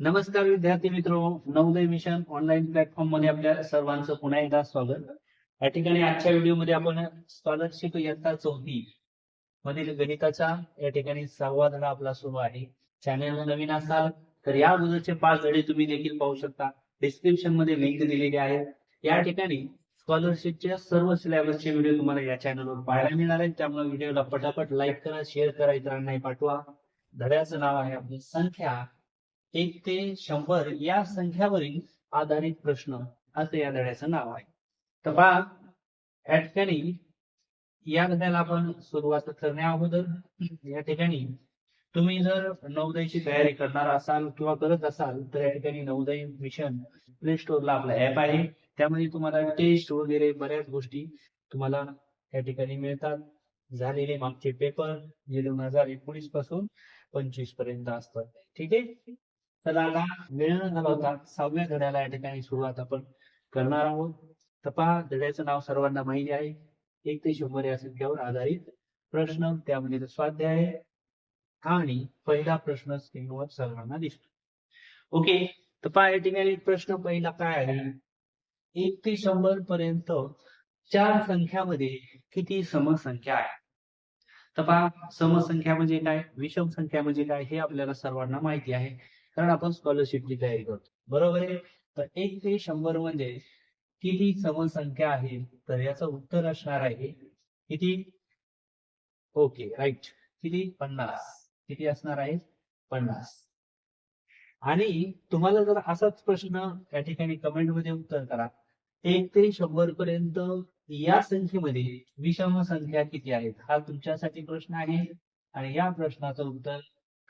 नमस्कार विद्यार्थी मित्र नवोदय मिशन ऑनलाईन प्लॅटफॉर्ममध्ये आपल्या सर्वांचं पुन्हा एकदा स्वागत. या ठिकाणी आजच्या व्हिडिओमध्ये आपण स्कॉलरशिप इयत्ता चौथी मधील गणिताचा या ठिकाणी सहावा धडा आपला सुरू आहे. चॅनल नवीन असाल तर या अगोदरचे पाच धडे तुम्ही देखील पाहू शकता. डिस्क्रिप्शनमध्ये लिंक दिलेली आहे. या ठिकाणी स्कॉलरशिपच्या सर्व सिलेबसचे व्हिडिओ तुम्हाला या चॅनलवर पाहायला मिळणार आहेत. त्यामुळे व्हिडिओला पटापट लाईक करा शेअर करा इतरांनाही पाठवा. धड्याचं नाव आहे आपली संख्या. एक ते शंभर या संख्यावरील आधारित प्रश्न असं या धड्याचं नाव आहे. तर बा या ठिकाणी या धड्याला आपण सुरुवात करण्या अगोदर या ठिकाणी तुम्ही जर नवोदयची तयारी करणार असाल किंवा करत असाल तर या ठिकाणी नवोदय मिशन प्ले स्टोअरला आपला ऍप आहे. त्यामध्ये तुम्हाला टेस्ट वगैरे बऱ्याच गोष्टी तुम्हाला या ठिकाणी मिळतात. झालेले मागचे पेपर जे दोन हजार एकोणीसपासून पंचवीसपर्यंत असतात. ठीक आहे? तर आता वेळ न घालवता सहाव्या धड्याला या ठिकाणी सुरुवात आपण करणार आहोत. तपा धड्याचं नाव सर्वांना माहिती आहे. एक ते शंभर या संख्यावर आधारित प्रश्न त्यामध्ये स्वाध्याय आहे आणि पहिला प्रश्न स्क्रीनवर सर्वांना दिसतो. ओके तर पहा या ठिकाणी प्रश्न पहिला काय आहे? एक ते शंभर पर्यंत चार संख्यामध्ये किती समसंख्या आहे? तर पहा समसंख्या म्हणजे काय? विषम संख्या म्हणजे काय? हे आपल्याला सर्वांना माहिती आहे. कारण आपण स्कॉलरशिपची तयारी करतो. बरोबर आहे? तर एक ते शंभर म्हणजे किती समसंख्या आहे? तर याचं उत्तर असणार आहे किती? ओके राईट किती? पन्नास. किती असणार आहे? पन्नास. आणि तुम्हाला जर असाच प्रश्न या ठिकाणी कमेंटमध्ये उत्तर करा एक ते शंभर पर्यंत या संख्येमध्ये विषम संख्या किती आहेत? हा तुमच्यासाठी प्रश्न आहे. आणि या प्रश्नाचं उत्तर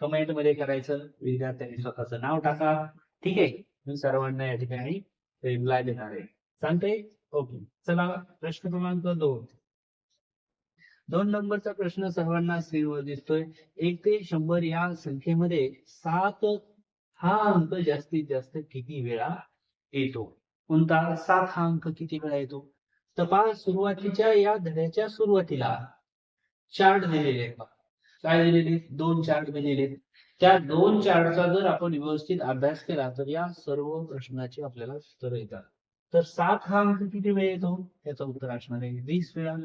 कमेंटमध्ये करायचं. विद्यार्थ्यांनी स्वतःचं नाव टाका. ठीक आहे? मी सर्वांना या ठिकाणी रिप्लाय देणार आहे. सांगते? ओके. चला प्रश्न क्रमांक दोन. दोन नंबरचा प्रश्न सर्वांना स्क्रीनवर दिसतोय. एक ते शंभर या संख्येमध्ये सात हा अंक जास्तीत जास्त किती वेळा येतो? कोणता? सात हा अंक किती वेळा येतो? तपास सुरुवातीच्या या धड्याच्या सुरुवातीला. चार्ट दिलेले आहे काय दिलेले? दोन चार्ट दिलेले. त्या दोन चार्टचा जर आपण व्यवस्थित अभ्यास केला तर या सर्व प्रश्नाची आपल्याला उत्तर येतात. तर सात हा अंक किती वेळा येतो? त्याचं उत्तर असणार आहे वीस वेळा.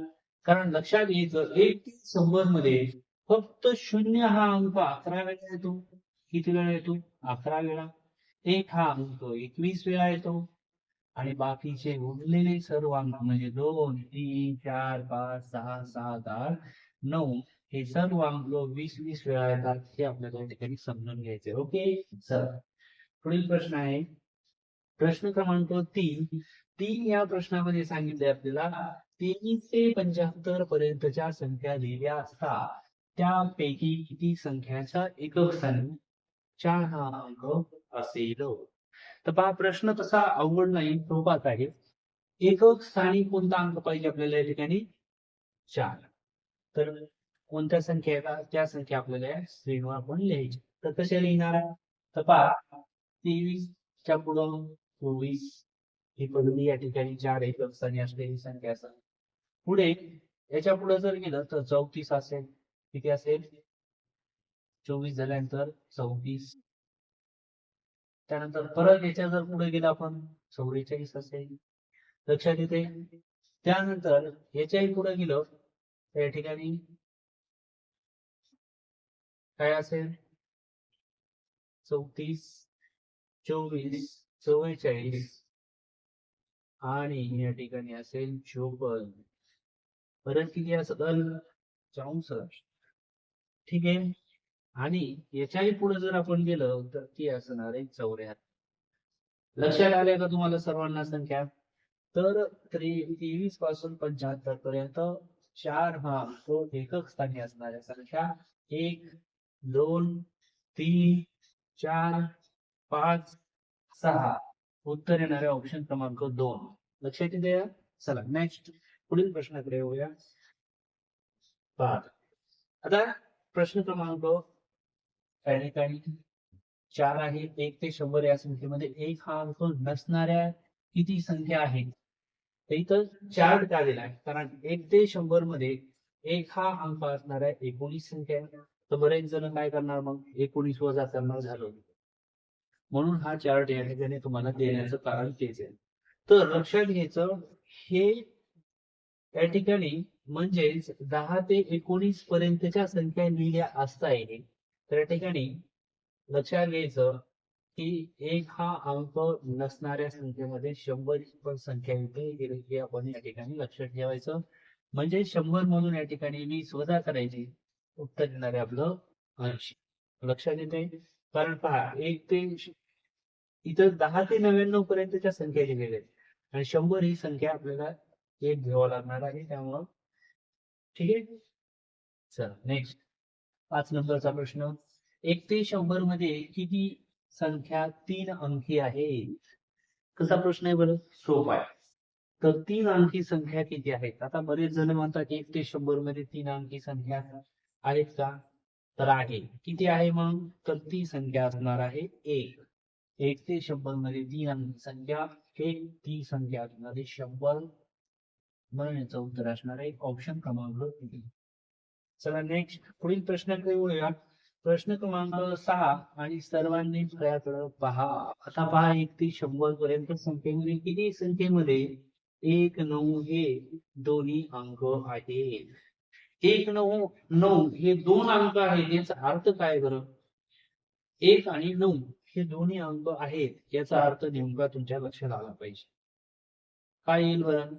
कारण लक्षात घ्यायचं एक ते शंभरमध्ये फक्त शून्य हा अंक अकरा वेळा येतो. किती वेळा येतो? अकरा वेळा. एक हा अंक एकवीस वेळा येतो. आणि बाकीचे उरलेले सर्व अंक म्हणजे दोन तीन चार पाच सहा सात आठ नऊ हे सर्व अंक वीस वीस वेळा येतात हे आपल्याला या ठिकाणी समजून घ्यायचे ओके सर पुढील प्रश्न आहे. प्रश्न क्रमांक तीन. तीन या प्रश्नामध्ये सांगितले आपल्याला तीन ते पंच्याहत्तर पर्यंतच्या संख्या लिहिल्या असता त्यापैकी किती संख्याचा एकक संख्या हा अंक असेल. तर पहा प्रश्न तसा अवघड नाही सोपाच आहे. एकक स्थानी कोणता अंक पाहिजे आपल्याला या ठिकाणी? चार. तर कोणत्या संख्या येतात त्या संख्या आपल्याला या स्क्रीनवर आपण लिहायची तर कशा लिहिणार तर पहा पुढं चोवीस ही पहिली या ठिकाणी चार एक स्थानी असलेली संख्या असेल. पुढे याच्यापुढे जर गेलं तर चौतीस असेल. किती असेल? चोवीस झाल्यानंतर चौतीस. त्यानंतर परत याच्या जर पुढे गेलं आपण चौवेचाळीस असेल. लक्षात येते त्यानंतर याच्याही पुढे गेलं तर या ठिकाणी काय असेल? चौतीस चोवीस चव्वेचाळीस. आणि या ठिकाणी असेल चोपन्न. परत किती असेल? चौसष्ट. ठीक आहे. आणि याच्याही पुढे जर आपण गेलं तर ती असणार आहे चौऱ्याहत्तर. लक्षात आले का तुम्हाला सर्वांना संख्या? तर तेवीसपासून पंच्याहत्तर पर्यंत चार हा तो एकक स्थानी असणाऱ्या संख्या एक दोन तीन चार पाच सहा. उत्तर येणारे ऑप्शन क्रमांक दोन. लक्षात येते चला नेक्स्ट पुढील प्रश्नाकडे येऊया. आता प्रश्न क्रमांक त्या ठिकाणी चार आहे. एक ते शंभर या संख्येमध्ये एक हा अंक नसणाऱ्या किती संख्या आहे तर इथं चार का दिलाय कारण एक ते शंभरमध्ये एक हा अंक असणाऱ्या एकोणीस संख्या तर बरेच जण काय करणार मग? एकोणीस वजा करणार झालं. म्हणून हा चार्ट या ठिकाणी तुम्हाला देण्याचं कारण तेच आहे. तर लक्षात घ्यायचं हे या ठिकाणी म्हणजेच दहा ते एकोणीस पर्यंतच्या संख्या लिहिल्या असता येईल तर या ठिकाणी लक्षात घ्यायचं की एक हा अंक नसणाऱ्या संख्येमध्ये शंभर पण संख्या येते हे आपण या ठिकाणी लक्षात ठेवायचं. म्हणजे शंभर म्हणून या ठिकाणी वीस वजा करायची. उत्तर येणार आहे आपलं ऐंशी लक्षात येते कारण पहा एक ते इतर दहा ते नव्याण्णव पर्यंतच्या संख्या लिहिलेल्या आहेत. आणि शंभर ही संख्या आपल्याला एक घ्यावा लागणार आहे. त्यामुळं ठीक आहे? चला नेक्स्ट पाच नंबरचा प्रश्न. एक ते शंभरमध्ये किती संख्या तीन अंकी आहे? कसा प्रश्न आहे बरं? सोपा आहे. तर तीन अंकी संख्या किती आहेत? आता बरेच जण म्हणतात एक ते शंभरमध्ये तीन अंकी संख्या आहेत का तर आहे. किती आहे मग? तर ती संख्या असणार आहे एक. एक ते शंभरमध्ये तीन अंकी संख्या एक ती संख्या असणार आहे शंभर. म्हणून याचं उत्तर असणार आहे ऑप्शन क्रमांक चला नेक्स्ट पुढील प्रश्नाकडे वळूया प्रश्न क्रमांक सहा आणि सर्वांनी फळ्याकडे पहा. आता पहा एक ते शंभर पर्यंत संख्येमध्ये किती संख्येमध्ये एक नऊ हे दोन्ही अंक आहेत. एक नऊ नऊ हे दोन अंक आहेत. याचा अर्थ काय बरं? एक आणि नऊ हे दोन्ही अंक आहेत. याचा अर्थ नेमका तुमच्या लक्षात आला पाहिजे. काय येईल बरं?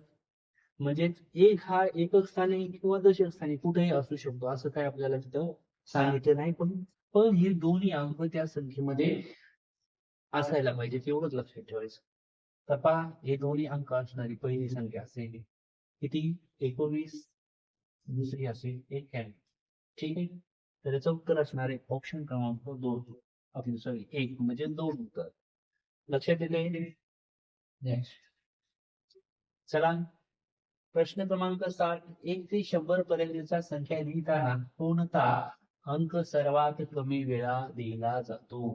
म्हणजे एक हा एकक स्थानी किंवा दशक स्थानी कुठेही असू शकतो. असं काय आपल्याला तिथं सांगितलं नाही. पण पण हे दोन्ही अंक त्या संख्येमध्ये असायला पाहिजे. तेवढंच लक्षात ठेवायचं. तर पहा हे दोन्ही अंक असणारी पहिली संख्या असेल. किती? एकोणीस दुसरी असेल एक्क्याण्णव ठीक आहे? तर याचं उत्तर असणार आहे ऑप्शन क्रमांक दोन. आपली सॉरी एक म्हणजे दोन उत्तर. लक्षात येते नेक्स्ट चला. प्रश्न क्रमांक सात. एक ते शंभर पर्यंतच्या संख्या लिहिताना कोणता अंक सर्वात कमी वेळा लिहिला जातो.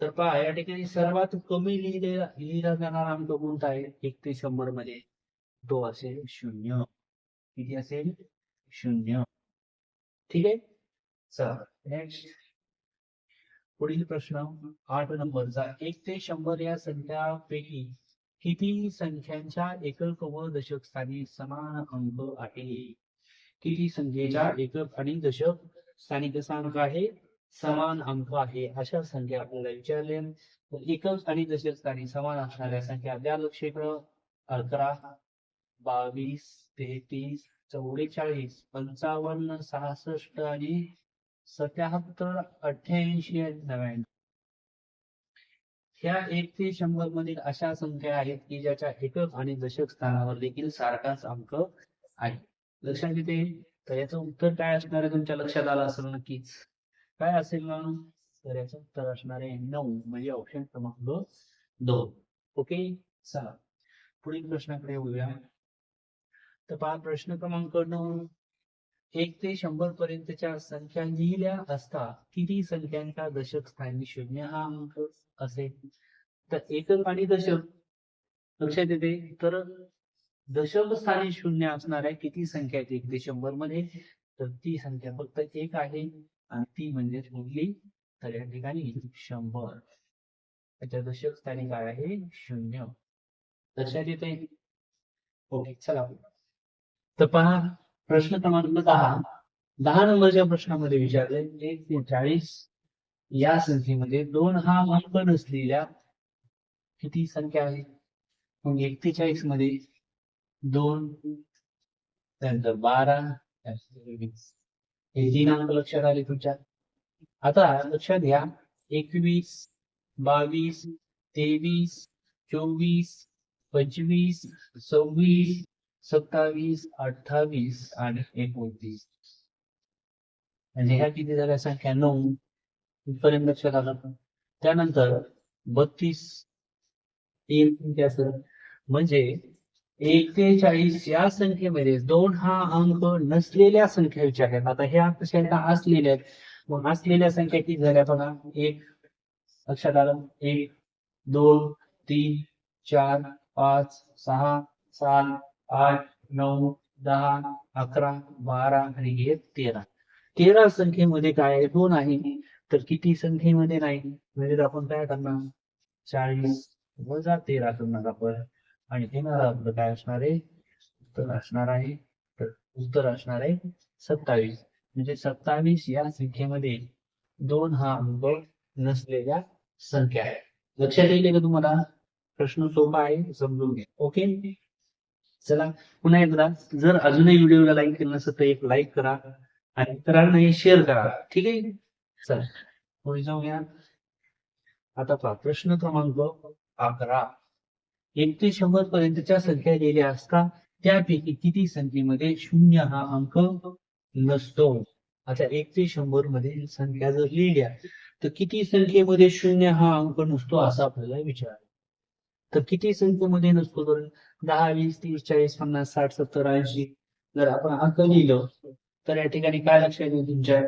तर पहा या ठिकाणी सर्वात कमी लिहिलेला लिहिला जाणारा अंक कोणता आहे? एक ते शंभरमध्ये. तो असेल शून्य. किती असेल? शून्य. ठीक आहे? चला नेक्स्ट पुढील प्रश्न आठ नंबरचा. एक ते शंभर या संख्यापैकी किती संख्यांच्या एकक व दशक स्थानी समान अंक आहे? किती संख्येच्या एकक आणि दशक स्थानी कसा अंक आहे? समान अंक आहे. अशा संख्या आपल्याला विचारले एकक आणि दशक स्थानी समान असणाऱ्या संख्या द्या लक्ष इकडं अकरा बावीस तेहतीस चौवेचाळीस पंचावन्न सहासष्ट आणि सत्याहत्तर अठ्ठ्याऐंशी आणि नव्याण्णव. ह्या एक ते शंभर मधील अशा संख्या आहेत की ज्याच्या एकक आणि दशक स्थानावर देखील सारखाच अंक आहे. लक्षात येते? तर याचं उत्तर काय असणार आहे तुमच्या लक्षात आलं असेल नक्कीच. काय असेल ना? तर याचं उत्तर असणार आहे नऊ म्हणजे ऑप्शन क्रमांक दोन. ओके चला. पुढील प्रश्नाकडे वळूया तर पहा प्रश्न क्रमांक नऊ. एक ते शंभर पर्यंतच्या संख्या लिहिल्या असता किती संख्यांचा दशक स्थानी शून्य हा अंक असेल तर एकक आणि दशक. लक्षात येते? तर दशक स्थानी शून्य असणाऱ्या किती संख्या आहेत? एक ते शंभरमध्ये. तर ती संख्या फक्त एक आहे. आणि ती म्हणजे कुठली तर या ठिकाणी शंभर. त्याच्या दशक स्थानी काय आहे? शून्य. लक्षात येते? ओके चला. तर पहा प्रश्न क्रमांक दहा. दहा नंबरच्या प्रश्नामध्ये विचारले एक ते चाळीस या संख्येमध्ये दोन हा अंक नसलेल्या किती संख्या आहे मग एकतेचाळीसमध्ये दोन त्यानंतर बारा वीस. हे तीन अंक लक्षात आले तुमच्या? आता लक्षात घ्या. एकवीस बावीस तेवीस चोवीस पंचवीस सव्वीस सत्तावीस, अठ्ठावीस आणि एकोणतीस. म्हणजे ह्या किती झाल्या? संख्या इथपर्यंत लक्षात आलं त्यानंतर बत्तीस. एक म्हणजे एक ते चाळीस या संख्येमध्ये दोन हा अंक नसलेल्या संख्या विचारल्यात आता ह्या संख्या असलेल्या आहेत. मग असलेल्या संख्या किती झाल्या बघा? एक. लक्षात आलं? एक, दोन, तीन, चार, पाच, सहा, सात आठ नऊ दहा अकरा बारा आणि एक तेरा. तेरा संख्येमध्ये काय आहे? हो दोन आहे तर किती संख्येमध्ये नाही? म्हणजे आपण काय करणार? चाळीस वजा तेरा करणार आपण. आणि येणार आपलं काय असणार आहे? उत्तर असणार आहे. तर उत्तर असणार आहे सत्तावीस. म्हणजे सत्तावीस या संख्येमध्ये दोन हा अंक नसलेल्या संख्या आहे. लक्षात येईल का तुम्हाला? प्रश्न सोपा आहे समजून घ्या. ओके? चला पुन्हा एकदा जर अजूनही व्हिडिओला लाईक केलं नसेल तर एक लाईक करा आणि इतरांनाही शेअर करा. ठीक आहे? चला पुढे जाऊया. आता पहा प्रश्न क्रमांक अकरा. एक ते शंभर पर्यंतच्या संख्या दिल्या असता त्यापैकी किती संख्येमध्ये शून्य हा अंक नसतो? आता एक ते शंभरमध्ये संख्या जर लिहिल्या तर किती संख्येमध्ये शून्य हा अंक नसतो असा आपल्याला विचार. तर किती संख्येमध्ये नसतो तर दहा वीस तीस चाळीस पन्नास साठ सत्तर ऐंशी जर आपण अंक लिहिलं तर या ठिकाणी काय लक्षात येईल तुमच्या?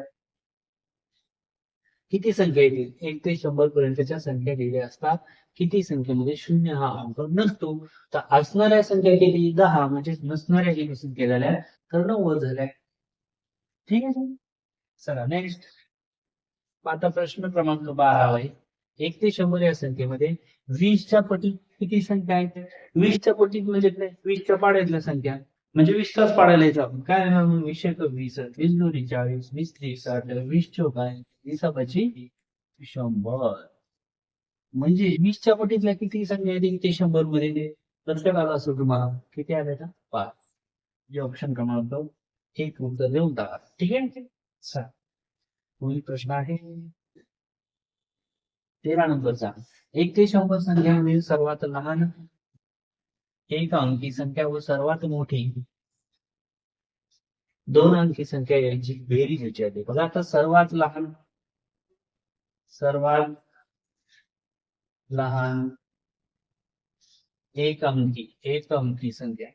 किती संख्या येतील? एक ते शंभर पर्यंतच्या संख्या लिहिल्या असतात किती संख्येमध्ये शून्य हा अंक नसतो? तर असणाऱ्या संख्या केली दहा म्हणजे नसणाऱ्या किती संख्या झाल्या तर नव्वद झाल्या. ठीक आहे? चला नेक्स्ट आता प्रश्न क्रमांक बारा आहे. एक ते शंभर या संख्येमध्ये. वीसच्या पटीत किती संख्या आहेत? वीसच्या पटीत म्हणजे काय? वीसच्या पाड्यातल्या संख्या. म्हणजे वीस तास पाडायला येतो आपण. काय येणार मग? वीस एक वीस वीस दोन्ही चाळीस वीस त्रीस साठ वीस चौक वीसापाची शंभर. म्हणजे वीसच्या पटीतल्या किती संख्या येते किती शंभरमध्ये प्रत्येक आला असतो तुम्हाला. किती आले का पाच. जे ऑप्शन क्रमांक एक उत्तर देऊन टाका. ठीक आहे? पुढील प्रश्न आहे? तेरा नंबरचा. एक ते शंभर संख्यामधील म्हणजे सर्वात लहान एक अंकी संख्या व सर्वात मोठी दोन अंकी संख्या यांची बेरीज विचारली बघा आता सर्वात लहान सर्वात लहान एक अंकी एक अंकी संख्या.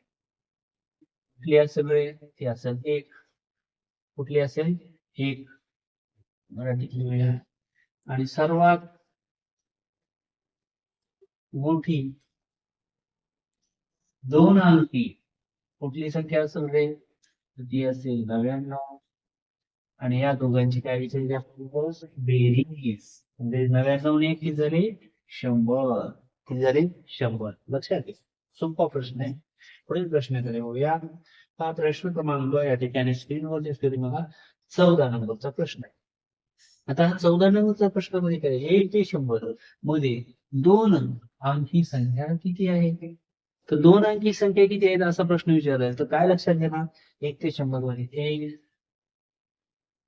कुठली असेल ती असेल एक. कुठली असेल? एक. मराठीतली वेळ आणि सर्वात मोठी. दोन अंकी. कुठली संख्या असेल रे? ती असेल नव्याण्णव. आणि या दोघांची काय विचारली आपण बेरीज म्हणजे नव्याण्णव ने किती झाले? शंभर. किती झाले? शंभर. लक्षात घे सोपा प्रश्न आहे. पुढील प्रश्नाकडे या हा प्रश्न क्रमांक या ठिकाणी स्क्रीनवर दिसतो बघा चौदा नंबरचा प्रश्न आहे. आता हा चौदा नंबरचा प्रश्नमध्ये काय? एक ते शंभरमध्ये दोन अंकी संख्या किती आहे? तर दोन अंकी संख्या किती आहेत असा प्रश्न विचारला तर काय लक्षात घेणार एक ते शंभरमध्ये एक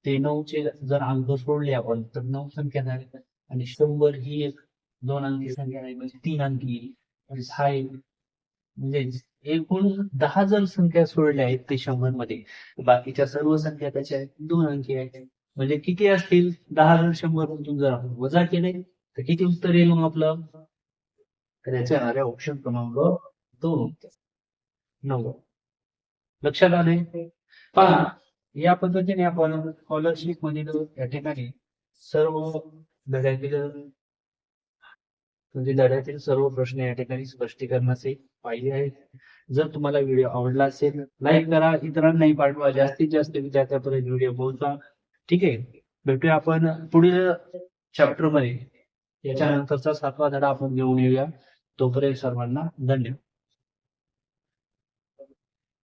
ते नऊचे जर अंक सोडले आपण तर नऊ संख्या झाली. आणि शंभर ही एक दोन अंकी संख्या आहे म्हणजे तीन अंकी. आणि सहा एक. म्हणजे एकूण दहा जर संख्या सोडल्या आहेत ते शंभरमध्ये बाकीच्या सर्व संख्या त्याच्या आहेत दोन अंकी आहेत. म्हणजे किती असतील? दहा जर शंभर मधून जर आपण वजा केले तर किती उत्तर येईल मग आपलं? तर याच्या येणारे ऑप्शन क्रमांक दोन उत्तर नव्वद लक्षात आले? पहा या पद्धतीने आपण स्कॉलरशिप मधील या ठिकाणी सर्व धड्यातील म्हणजे धड्यातील सर्व प्रश्न या ठिकाणी स्पष्टीकरणाचे पाहिले आहेत. जर तुम्हाला व्हिडिओ आवडला असेल लाईक करा. इतरांनाही पाठवा. जास्तीत जास्त विद्यार्थ्यापर्यंत व्हिडिओ पोहोचा. ठीक आहे. भेटूया आपण पुढील चॅप्टरमध्ये. याच्यानंतरचा सातवा धडा आपण घेऊन येऊया. तोपर्यंत सर्वांना धन्यवाद.